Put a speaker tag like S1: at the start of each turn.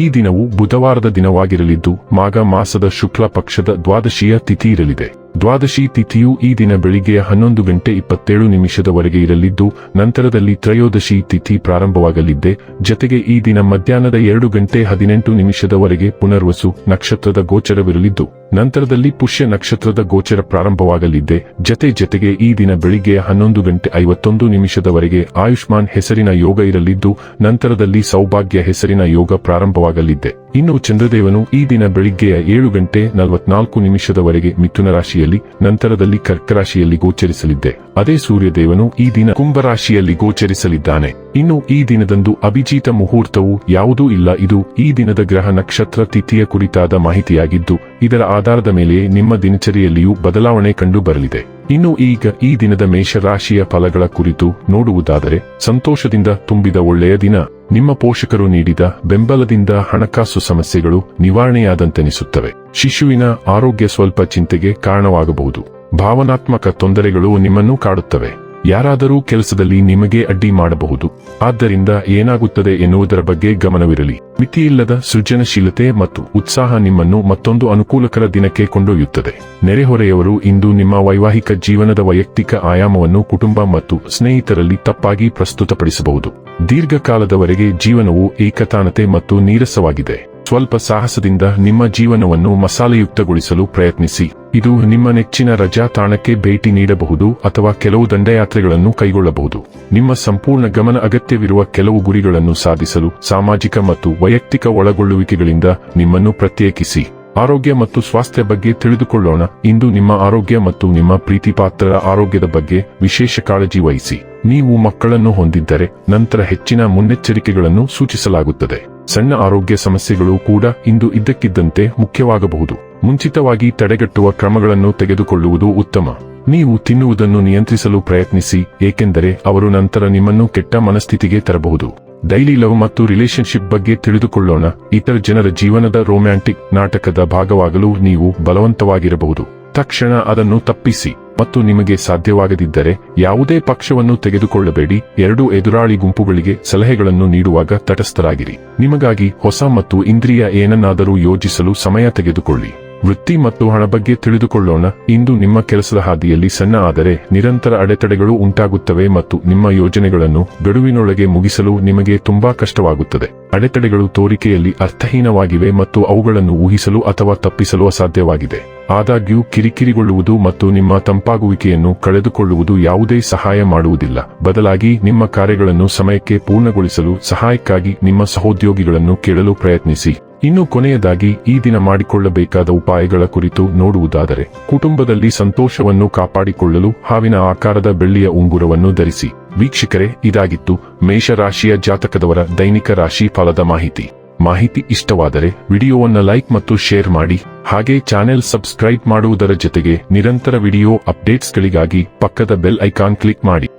S1: ಈ ದಿನವು ಬುಧವಾರದ ದಿನವಾಗಿರಲಿದ್ದು, ಮಾಘ ಮಾಸದ ಶುಕ್ಲ ಪಕ್ಷದ ದ್ವಾದಶಿಯ ತಿಥಿ ಇರಲಿದೆ. ದ್ವಾದಶಿ ತಿಥಿಯು ಈ ದಿನ ಬೆಳಿಗ್ಗೆಯ ಹನ್ನೊಂದು ಗಂಟೆ ಇಪ್ಪತ್ತೇಳು ನಿಮಿಷದವರೆಗೆ ಇರಲಿದ್ದು, ನಂತರದಲ್ಲಿ ತ್ರಯೋದಶಿ ತಿಥಿ ಪ್ರಾರಂಭವಾಗಲಿದ್ದೆ. ಜತೆಗೆ ಈ ದಿನ ಮಧ್ಯಾಹ್ನದ ಎರಡು ಗಂಟೆ ಹದಿನೆಂಟು ನಿಮಿಷದವರೆಗೆ ಪುನರ್ವಸು ನಕ್ಷತ್ರದ ಗೋಚರವಿರಲಿದ್ದು ನಂತರದಲ್ಲಿ ಪುಷ್ಯ ನಕ್ಷತ್ರದ ಗೋಚರ ಪ್ರಾರಂಭವಾಗಲಿದ್ದೆ ಜತೆ ಜತೆಗೆ ಈ ದಿನ ಬೆಳಿಗ್ಗೆ ಹನ್ನೊಂದು ಗಂಟೆ ಐವತ್ತೊಂದು ನಿಮಿಷದವರೆಗೆ ಆಯುಷ್ಮಾನ್ ಹೆಸರಿನ ಯೋಗ ಇರಲಿದ್ದು, ನಂತರದಲ್ಲಿ ಸೌಭಾಗ್ಯ ಹೆಸರಿನ ಯೋಗ ಪ್ರಾರಂಭವಾಗಲಿದ್ದೆ ಇನ್ನು ಚಂದ್ರದೇವನು ಈ ದಿನ ಬೆಳಿಗ್ಗೆಯ ಏಳು ಗಂಟೆ ನಲವತ್ನಾಲ್ಕು ನಿಮಿಷದವರೆಗೆ ಮಿಥುನ ರಾಶಿಯಲ್ಲಿ, ನಂತರದಲ್ಲಿ ಕರ್ಕರಾಶಿಯಲ್ಲಿ ಗೋಚರಿಸಲಿದ್ದೆ ಅದೇ ಸೂರ್ಯದೇವನು ಈ ದಿನ ಕುಂಭರಾಶಿಯಲ್ಲಿ ಗೋಚರಿಸಲಿದ್ದಾನೆ. ಇನ್ನು ಈ ದಿನದಂದು ಅಭಿಜೀತ ಮುಹೂರ್ತವು ಯಾವುದೂ ಇಲ್ಲ. ಇದು ಈ ದಿನದ ಗ್ರಹ ನಕ್ಷತ್ರ ತಿಥಿಯ ಕುರಿತಾದ ಮಾಹಿತಿಯಾಗಿದ್ದು, ಇದರ ಆಧಾರದ ಮೇಲೆ ನಿಮ್ಮ ದಿನಚರಿಯಲ್ಲಿಯೂ ಬದಲಾವಣೆ ಕಂಡು ಬರಲಿದೆ ಇನ್ನು ಈಗ ಈ ದಿನದ ಮೇಷರಾಶಿಯ ಫಲಗಳ ಕುರಿತು ನೋಡುವುದಾದರೆ, ಸಂತೋಷದಿಂದ ತುಂಬಿದ ಒಳ್ಳೆಯ ದಿನ. ನಿಮ್ಮ ಪೋಷಕರು ನೀಡಿದ ಬೆಂಬಲದಿಂದ ಹಣಕಾಸು ಸಮಸ್ಯೆಗಳು ನಿವಾರಣೆಯಾದಂತೆನಿಸುತ್ತವೆ. ಶಿಶುವಿನ ಆರೋಗ್ಯ ಸ್ವಲ್ಪ ಚಿಂತೆಗೆ ಕಾರಣವಾಗಬಹುದು. ಭಾವನಾತ್ಮಕ ತೊಂದರೆಗಳು ನಿಮ್ಮನ್ನು ಕಾಡುತ್ತವೆ. ಯಾರಾದರೂ ಕೆಲಸದಲ್ಲಿ ನಿಮಗೆ ಅಡ್ಡಿ ಮಾಡಬಹುದು. ಆದ್ದರಿಂದ ಏನಾಗುತ್ತದೆ ಎನ್ನುವುದರ ಬಗ್ಗೆ ಗಮನವಿರಲಿ. ಮಿತಿಯಿಲ್ಲದ ಸೃಜನಶೀಲತೆ ಮತ್ತು ಉತ್ಸಾಹ ನಿಮ್ಮನ್ನು ಮತ್ತೊಂದು ಅನುಕೂಲಕರ ದಿನಕ್ಕೆ ಕೊಂಡೊಯ್ಯುತ್ತದೆ. ನೆರೆಹೊರೆಯವರು ಇಂದು ನಿಮ್ಮ ವೈವಾಹಿಕ ಜೀವನದ ವೈಯಕ್ತಿಕ ಆಯಾಮವನ್ನು ಕುಟುಂಬ ಮತ್ತು ಸ್ನೇಹಿತರಲ್ಲಿ ತಪ್ಪಾಗಿ ಪ್ರಸ್ತುತಪಡಿಸಬಹುದು. ದೀರ್ಘಕಾಲದವರೆಗೆ ಜೀವನವು ಏಕತಾನತೆ ಮತ್ತು ನೀರಸವಾಗಿದೆ. ಸ್ವಲ್ಪ ಸಾಹಸದಿಂದ ನಿಮ್ಮ ಜೀವನವನ್ನು ಮಸಾಲೆಯುಕ್ತಗೊಳಿಸಲು ಪ್ರಯತ್ನಿಸಿ. ಇದು ನಿಮ್ಮ ನೆಚ್ಚಿನ ರಜಾ ತಾಣಕ್ಕೆ ಭೇಟಿ ನೀಡಬಹುದು ಅಥವಾ ಕೆಲವು ದಂಡಯಾತ್ರೆಗಳನ್ನು ಕೈಗೊಳ್ಳಬಹುದು. ನಿಮ್ಮ ಸಂಪೂರ್ಣ ಗಮನ ಅಗತ್ಯವಿರುವ ಕೆಲವು ಗುರಿಗಳನ್ನು ಸಾಧಿಸಲು ಸಾಮಾಜಿಕ ಮತ್ತು ವೈಯಕ್ತಿಕ ಒಳಗೊಳ್ಳುವಿಕೆಗಳಿಂದ ನಿಮ್ಮನ್ನು ಪ್ರತ್ಯೇಕಿಸಿ. ಆರೋಗ್ಯ ಮತ್ತು ಸ್ವಾಸ್ಥ್ಯ ಬಗ್ಗೆ ತಿಳಿದುಕೊಳ್ಳೋಣ. ಇಂದು ನಿಮ್ಮ ಆರೋಗ್ಯ ಮತ್ತು ನಿಮ್ಮ ಪ್ರೀತಿಪಾತ್ರರ ಆರೋಗ್ಯದ ಬಗ್ಗೆ ವಿಶೇಷ ಕಾಳಜಿ ವಹಿಸಿ. ನೀವು ಮಕ್ಕಳನ್ನು ಹೊಂದಿದ್ದರೆ ನಂತರ ಹೆಚ್ಚಿನ ಮುನ್ನೆಚ್ಚರಿಕೆಗಳನ್ನು ಸೂಚಿಸಲಾಗುತ್ತದೆ. ಸಣ್ಣ ಆರೋಗ್ಯ ಸಮಸ್ಯೆಗಳು ಕೂಡ ಇಂದು ಇದ್ದಕ್ಕಿದ್ದಂತೆ ಮುಖ್ಯವಾಗಬಹುದು. ಮುಂಚಿತವಾಗಿ ತಡೆಗಟ್ಟುವ ಕ್ರಮಗಳನ್ನು ತೆಗೆದುಕೊಳ್ಳುವುದು ಉತ್ತಮ. ನೀವು ತಿನ್ನುವುದನ್ನು ನಿಯಂತ್ರಿಸಲು ಪ್ರಯತ್ನಿಸಿ, ಏಕೆಂದರೆ ಅವರು ನಂತರ ನಿಮ್ಮನ್ನು ಕೆಟ್ಟ ಮನಸ್ಥಿತಿಗೆ ತರಬಹುದು. ಡೈಲಿ ಲವ್ ಮತ್ತು ರಿಲೇಶನ್ಶಿಪ್ ಬಗ್ಗೆ ತಿಳಿದುಕೊಳ್ಳೋಣ. ಇತರ ಜನರ ಜೀವನದ ರೊಮ್ಯಾಂಟಿಕ್ ನಾಟಕದ ಭಾಗವಾಗಲು ನೀವು ಬಲವಂತವಾಗಿರಬಹುದು. ತಕ್ಷಣ ಅದನ್ನು ತಪ್ಪಿಸಿ ಮತ್ತು ನಿಮಗೆ ಸಾಧ್ಯವಾಗದಿದ್ದರೆ ಯಾವುದೇ ಪಕ್ಷವನ್ನು ತೆಗೆದುಕೊಳ್ಳಬೇಡಿ. ಎರಡು ಎದುರಾಳಿ ಗುಂಪುಗಳಿಗೆ ಸಲಹೆಗಳನ್ನು ನೀಡುವಾಗ ತಟಸ್ಥರಾಗಿರಿ. ನಿಮಗಾಗಿ ಹೊಸ ಮತ್ತು ಇಂದ್ರಿಯ ಏನನ್ನಾದರೂ ಯೋಜಿಸಲು ಸಮಯ ತೆಗೆದುಕೊಳ್ಳಿ. ವೃತ್ತಿ ಮತ್ತು ಹಣ ಬಗ್ಗೆ ತಿಳಿದುಕೊಳ್ಳೋಣ. ಇಂದು ನಿಮ್ಮ ಕೆಲಸದ ಹಾದಿಯಲ್ಲಿ ಸಣ್ಣ ಆದರೆ ನಿರಂತರ ಅಡೆತಡೆಗಳು ಉಂಟಾಗುತ್ತವೆ ಮತ್ತು ನಿಮ್ಮ ಯೋಜನೆಗಳನ್ನು ಗಡುವಿನೊಳಗೆ ಮುಗಿಸಲು ನಿಮಗೆ ತುಂಬಾ ಕಷ್ಟವಾಗುತ್ತದೆ. ಅಡೆತಡೆಗಳು ತೋರಿಕೆಯಲ್ಲಿ ಅರ್ಥಹೀನವಾಗಿವೆ ಮತ್ತು ಅವುಗಳನ್ನು ಊಹಿಸಲು ಅಥವಾ ತಪ್ಪಿಸಲು ಅಸಾಧ್ಯವಾಗಿದೆ. ಆದಾಗ್ಯೂ, ಕಿರಿಕಿರಿಗೊಳ್ಳುವುದು ಮತ್ತು ನಿಮ್ಮ ತಂಪಾಗುವಿಕೆಯನ್ನು ಕಳೆದುಕೊಳ್ಳುವುದು ಯಾವುದೇ ಸಹಾಯ ಮಾಡುವುದಿಲ್ಲ. ಬದಲಾಗಿ, ನಿಮ್ಮ ಕಾರ್ಯಗಳನ್ನು ಸಮಯಕ್ಕೆ ಪೂರ್ಣಗೊಳಿಸಲು ಸಹಾಯಕ್ಕಾಗಿ ನಿಮ್ಮ ಸಹೋದ್ಯೋಗಿಗಳನ್ನು ಕೇಳಲು ಪ್ರಯತ್ನಿಸಿ. ಇನ್ನು ಕೊನೆಯದಾಗಿ ಈ ದಿನ ಮಾಡಿಕೊಳ್ಳಬೇಕಾದ ಉಪಾಯಗಳ ಕುರಿತು ನೋಡುವುದಾದರೆ, ಕುಟುಂಬದಲ್ಲಿ ಸಂತೋಷವನ್ನು ಕಾಪಾಡಿಕೊಳ್ಳಲು ಹಾವಿನ ಆಕಾರದ ಬೆಳ್ಳಿಯ ಉಂಗುರವನ್ನು ಧರಿಸಿ. ವೀಕ್ಷಕರೇ, ಇದಾಗಿತ್ತು ಮೇಷರಾಶಿಯ ಜಾತಕದವರ ದೈನಿಕ ರಾಶಿ ಫಲದ ಮಾಹಿತಿ. ಮಾಹಿತಿ ಇಷ್ಟವಾದರೆ ವಿಡಿಯೋವನ್ನ ಲೈಕ್ ಮತ್ತು ಶೇರ್ ಮಾಡಿ, ಹಾಗೆ ಚಾನೆಲ್ ಸಬ್ಸ್ಕ್ರೈಬ್ ಮಾಡುವುದರ ಜೊತೆಗೆ ನಿರಂತರ ವಿಡಿಯೋ ಅಪ್ಡೇಟ್ಸ್ಗಳಿಗಾಗಿ ಪಕ್ಕದ ಬೆಲ್ ಐಕಾನ್ ಕ್ಲಿಕ್ ಮಾಡಿ.